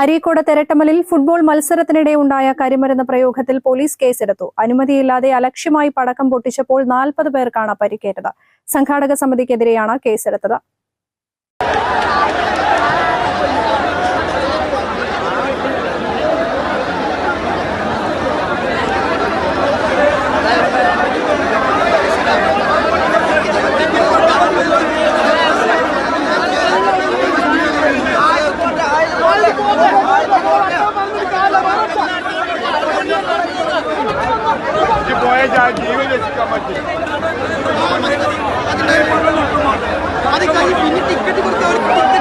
Areekode തെരട്ടമലിൽ football മത്സരത്തിനിടെ ഉണ്ടായ കരിമരുന്ന് പ്രയോഗത്തിൽ പോലീസ് കേസെടുത്തു. അനുമതിയില്ലാതെ അലക്ഷ്യമായി പടക്കം പൊട്ടിച്ചപ്പോൾ നാൽപ്പത് പേർക്കാണ് പരിക്കേറ്റത്. സംഘാടക സമിതിക്കെതിരെയാണ് കേസെടുത്തത്. మంచి పోయేజ్ ఆ జీవి తెచ్చుకో మంచి అది కానీ టికెట్ కొడితే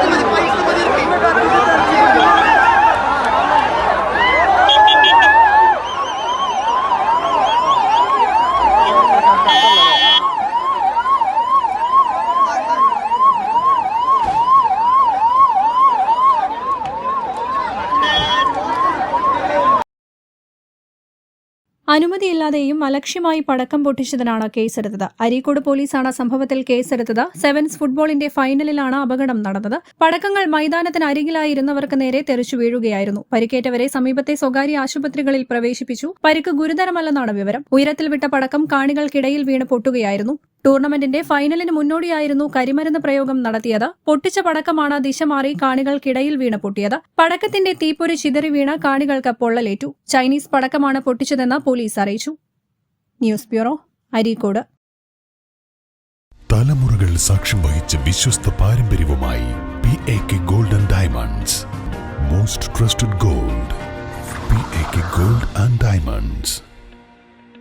അനുമതിയില്ലാതെയും അലക്ഷ്യമായി പടക്കം പൊട്ടിച്ചതിനാണ് കേസെടുത്തത്. അരീക്കോട് പോലീസാണ് സംഭവത്തിൽ കേസെടുത്തത്. സെവൻസ് ഫുട്ബോളിന്റെ ഫൈനലിലാണ് അപകടം നടന്നത്. പടക്കങ്ങൾ മൈതാനത്തിന് അരികിലായിരുന്നവർക്ക് നേരെ തെറിച്ചു വീഴുകയായിരുന്നു. പരിക്കേറ്റവരെ സമീപത്തെ സ്വകാര്യ ആശുപത്രികളിൽ പ്രവേശിപ്പിച്ചു. പരിക്ക് ഗുരുതരമല്ലെന്നാണ് വിവരം. ഉയരത്തിൽ വിട്ട പടക്കം കാണികൾക്കിടയിൽ വീണ് പൊട്ടുകയായിരുന്നു. ടൂർണമെന്റിന്റെ ഫൈനലിന് മുന്നോടിയായിരുന്നു കരിമരുന്ന് പ്രയോഗം നടത്തിയത്. പൊട്ടിച്ച പടക്കമാണ് ദിശ മാറി കാണികൾക്കിടയിൽ വീണ് പൊട്ടിയത്. പടക്കത്തിന്റെ തീപ്പൊരി ചിതറി വീണ് കാണികൾക്ക് പൊള്ളലേറ്റു. ചൈനീസ് പടക്കമാണ് പൊട്ടിച്ചതെന്ന് പോലീസ് അറിയിച്ചു. News bureau Areekode. തലമുറകൾ സാക്ഷ്യം വഹിച്ച വിശ്വസ്ത പാരമ്പര്യവുമായി P A K golden diamonds. Most trusted gold P A K gold and diamonds.